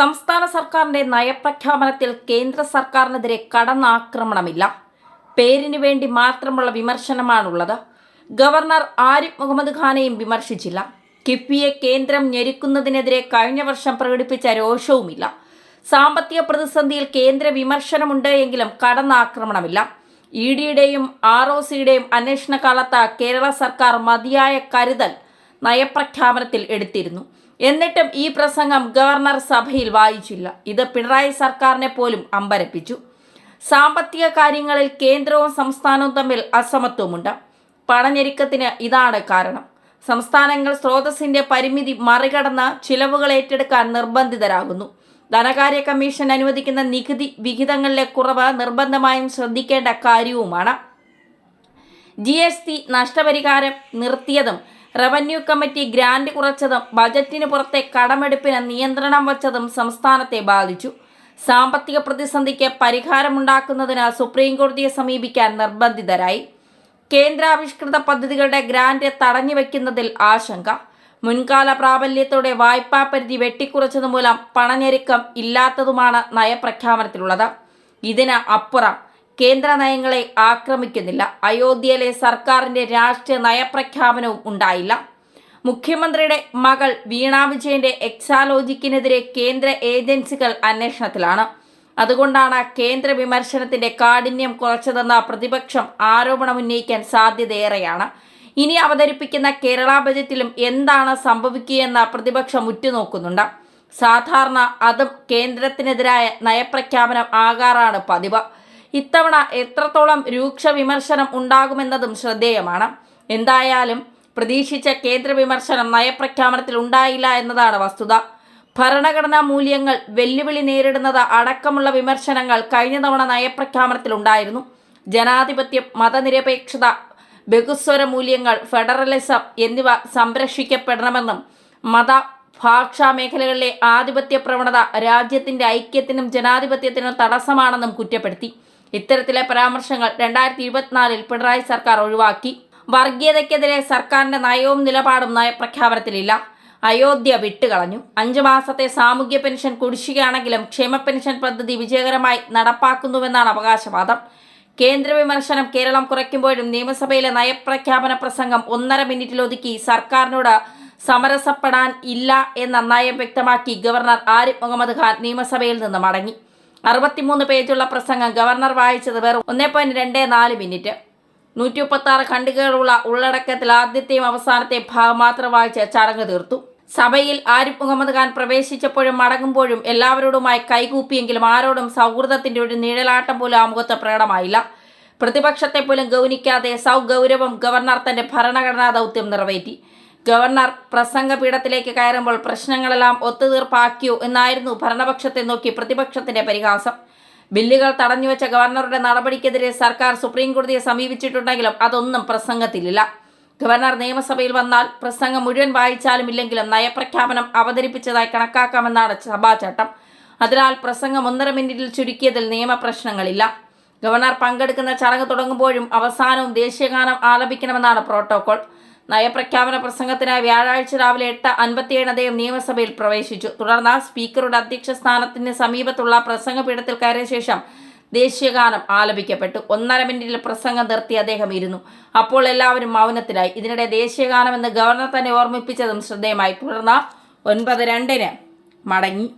സംസ്ഥാന സർക്കാരിന്റെ നയപ്രഖ്യാപനത്തിൽ കേന്ദ്ര സർക്കാരിനെതിരെ കടന്നാക്രമണമില്ല. പേരിന് വേണ്ടി മാത്രമുള്ള വിമർശനമാണുള്ളത്. ഗവർണർ ആരിഫ് മുഹമ്മദ് ഖാനെയും വിമർശിച്ചില്ല. കിഫ്ബിയെ കേന്ദ്രം ഞെരുക്കുന്നതിനെതിരെ കഴിഞ്ഞ വർഷം പ്രകടിപ്പിച്ച രോഷവുമില്ല. സാമ്പത്തിക പ്രതിസന്ധിയിൽ കേന്ദ്ര വിമർശനമുണ്ട് എങ്കിലും കടന്നാക്രമണമില്ല. ഇ ഡിയുടെയും ആർ ഒ സിയുടെയും അന്വേഷണ കാലത്ത് കേരള സർക്കാർ മതിയായ കരുതൽ നയപ്രഖ്യാപനത്തിൽ എടുത്തിരുന്നു. എന്നിട്ടും ഈ പ്രസംഗം ഗവർണർ സഭയിൽ വായിച്ചില്ല. ഇത് പിണറായി സർക്കാരിനെ പോലും അമ്പരപ്പിച്ചു. സാമ്പത്തിക കാര്യങ്ങളിൽ കേന്ദ്രവും സംസ്ഥാനവും തമ്മിൽ അസമത്വമുണ്ട്. പണഞ്ഞെരുക്കത്തിന് ഇതാണ് കാരണം. സംസ്ഥാനങ്ങൾ സ്രോതസ്സിന്റെ പരിമിതി മറികടന്ന് ചിലവുകൾ ഏറ്റെടുക്കാൻ നിർബന്ധിതരാകുന്നു. ധനകാര്യ കമ്മീഷൻ അനുവദിക്കുന്ന നികുതി വിഹിതങ്ങളിലെ കുറവ് നിർബന്ധമായും ശ്രദ്ധിക്കേണ്ട കാര്യവുമാണ്. ജി എസ് ടി നഷ്ടപരിഹാരം നിർത്തിയതും റവന്യൂ കമ്മിറ്റി ഗ്രാന്റ് കുറച്ചതും ബജറ്റിന് പുറത്തെ കടമെടുപ്പിന് നിയന്ത്രണം വച്ചതും സംസ്ഥാനത്തെ ബാധിച്ചു. സാമ്പത്തിക പ്രതിസന്ധിക്ക് പരിഹാരമുണ്ടാക്കുന്നതിന് സുപ്രീംകോടതിയെ സമീപിക്കാൻ നിർബന്ധിതരായി. കേന്ദ്രാവിഷ്കൃത പദ്ധതികളുടെ ഗ്രാന്റ് തടഞ്ഞുവെക്കുന്നതിൽ ആശങ്ക. മുൻകാല പ്രാബല്യത്തോടെ വായ്പാ പരിധി വെട്ടിക്കുറച്ചതുമൂലം പണഞ്ഞെരുക്കം ഇല്ലാത്തതുമാണ് നയപ്രഖ്യാപനത്തിലുള്ളത്. ഇതിന് അപ്പുറം കേന്ദ്ര നയങ്ങളെ ആക്രമിക്കുന്നില്ല. അയോധ്യയിലെ സർക്കാരിന്റെ രാഷ്ട്രീയ നയപ്രഖ്യാപനവും ഉണ്ടായില്ല. മുഖ്യമന്ത്രിയുടെ മകൾ വീണ വിജയന്റെ എക്സാലോജിക്കിനെതിരെ കേന്ദ്ര ഏജൻസികൾ അന്വേഷണത്തിലാണ്. അതുകൊണ്ടാണ് കേന്ദ്ര വിമർശനത്തിന്റെ കാഠിന്യം കുറച്ചതെന്ന പ്രതിപക്ഷം ആരോപണം ഉന്നയിക്കാൻ സാധ്യതയേറെയാണ്. ഇനി അവതരിപ്പിക്കുന്ന കേരള ബജറ്റിലും എന്താണ് സംഭവിക്കുകയെന്ന പ്രതിപക്ഷം ഉറ്റുനോക്കുന്നുണ്ട്. സാധാരണ അതും കേന്ദ്രത്തിനെതിരായ നയപ്രഖ്യാപനം ആകാറാണ് പതിവ്. ഇത്തവണ എത്രത്തോളം രൂക്ഷ വിമർശനം ഉണ്ടാകുമെന്നതും ശ്രദ്ധേയമാണ്. എന്തായാലും പ്രതീക്ഷിച്ച കേന്ദ്ര വിമർശനം നയപ്രഖ്യാപനത്തിൽ ഉണ്ടായില്ല എന്നതാണ് വസ്തുത. ഭരണഘടനാ മൂല്യങ്ങൾ വെല്ലുവിളി നേരിടുന്നത് അടക്കമുള്ള വിമർശനങ്ങൾ കഴിഞ്ഞ തവണ നയപ്രഖ്യാപനത്തിൽ ഉണ്ടായിരുന്നു. ജനാധിപത്യം മതനിരപേക്ഷത ബഹുസ്വര മൂല്യങ്ങൾ ഫെഡറലിസം എന്നിവ സംരക്ഷിക്കപ്പെടണമെന്നും മത ഭാഷാ മേഖലകളിലെ ആധിപത്യ പ്രവണത രാജ്യത്തിന്റെ ഐക്യത്തിനും ജനാധിപത്യത്തിനും തടസ്സമാണെന്നും കുറ്റപ്പെടുത്തി. ഇത്തരത്തിലെ പരാമർശങ്ങൾ രണ്ടായിരത്തി ഇരുപത്തിനാലിൽ പിണറായി സർക്കാർ ഒഴിവാക്കി. വർഗീയതയ്ക്കെതിരെ സർക്കാരിന്റെ നയവും നിലപാടും നയപ്രഖ്യാപനത്തിലില്ല അയോധ്യ വിട്ടുകളഞ്ഞു. അഞ്ചു മാസത്തെ സാമൂഹ്യ പെൻഷൻ കുടിശ്ശികയാണെങ്കിലും ക്ഷേമ പെൻഷൻ പദ്ധതി വിജയകരമായി നടപ്പാക്കുന്നുവെന്നാണ് അവകാശവാദം. കേന്ദ്ര വിമർശനം കേരളം കുറയ്ക്കുമ്പോഴും നിയമസഭയിലെ നയപ്രഖ്യാപന പ്രസംഗം ഒന്നര മിനിറ്റിലൊതുക്കി സർക്കാരിനോട് സമരസപ്പെടാൻ ഇല്ല എന്ന നയം വ്യക്തമാക്കി ഗവർണർ ആരിഫ് മുഹമ്മദ് ഖാൻ നിയമസഭയിൽ നിന്ന് മടങ്ങി. അറുപത്തിമൂന്ന് പേജുള്ള പ്രസംഗം ഗവർണർ വായിച്ചത് വെറും ഒന്നേ പോയിന്റ് രണ്ട് നാല് മിനിറ്റ്. നൂറ്റി മുപ്പത്തി ആറ് ഖണ്ഡികകളുള്ള ഉള്ളടക്കത്തിൽ ആദ്യത്തെയും അവസാനത്തെയും ഭാഗം മാത്രം വായിച്ച് ചടങ്ങ് തീർത്തു. സഭയിൽ ആരിഫ് മുഹമ്മദ് ഖാൻ പ്രവേശിച്ചപ്പോഴും മടങ്ങുമ്പോഴും എല്ലാവരോടുമായി കൈകൂപ്പിയെങ്കിലും ആരോടും സൗഹൃദത്തിന്റെ ഒരു നിഴലാട്ടം പോലും ആ മുഖത്ത് പ്രകടമായില്ല. പ്രതിപക്ഷത്തെ പോലും ഗൗനിക്കാതെ സൗഗൗരവം ഗവർണർ തന്റെ ഭരണഘടനാ ദൗത്യം നിറവേറ്റി. ഗവർണർ പ്രസംഗപീഠത്തിലേക്ക് കയറുമ്പോൾ പ്രശ്നങ്ങളെല്ലാം ഒത്തുതീർപ്പാക്കിയോ എന്നായിരുന്നു ഭരണപക്ഷത്തെ നോക്കി പ്രതിപക്ഷത്തിന്റെ പരിഹാസം. ബില്ലുകൾ തടഞ്ഞുവെച്ച ഗവർണറുടെ നടപടിക്കെതിരെ സർക്കാർ സുപ്രീം കോടതിയെ സമീപിച്ചിട്ടുണ്ടെങ്കിലും അതൊന്നും പ്രസംഗത്തിലില്ല. ഗവർണർ നിയമസഭയിൽ വന്നാൽ പ്രസംഗം മുഴുവൻ വായിച്ചാലും ഇല്ലെങ്കിലും നയപ്രഖ്യാപനം അവതരിപ്പിച്ചതായി കണക്കാക്കാമെന്നാണ് സഭാചട്ടം. അതിനാൽ പ്രസംഗം ഒന്നര മിനിറ്റിൽ ചുരുക്കിയതിൽ നിയമപ്രശ്നങ്ങളില്ല ഗവർണർ പങ്കെടുക്കുന്ന ചടങ്ങ് തുടങ്ങുമ്പോഴും അവസാനവും ദേശീയഗാനം ആലപിക്കണമെന്നാണ് പ്രോട്ടോകോൾ. നയപ്രഖ്യാപന പ്രസംഗത്തിനായി വ്യാഴാഴ്ച രാവിലെ എട്ട് അൻപത്തിയേഴ് അദ്ദേഹം നിയമസഭയിൽ പ്രവേശിച്ചു. തുടർന്ന് സ്പീക്കറുടെ അധ്യക്ഷ സ്ഥാനത്തിന് സമീപത്തുള്ള പ്രസംഗപീഠത്തിൽ കയറിയ ശേഷം ദേശീയഗാനം ആലപിക്കപ്പെട്ടു. ഒന്നര മിനിറ്റിൽ പ്രസംഗം നിർത്തി അദ്ദേഹം ഇരുന്നു. അപ്പോൾ എല്ലാവരും മൗനത്തിലായി. ഇതിനിടെ ദേശീയഗാനം എന്ന് ഗവർണർ തന്നെ ഓർമ്മിപ്പിച്ചതും ശ്രദ്ധേയമായി. തുടർന്ന് ഒൻപത് രണ്ടിന് മടങ്ങി.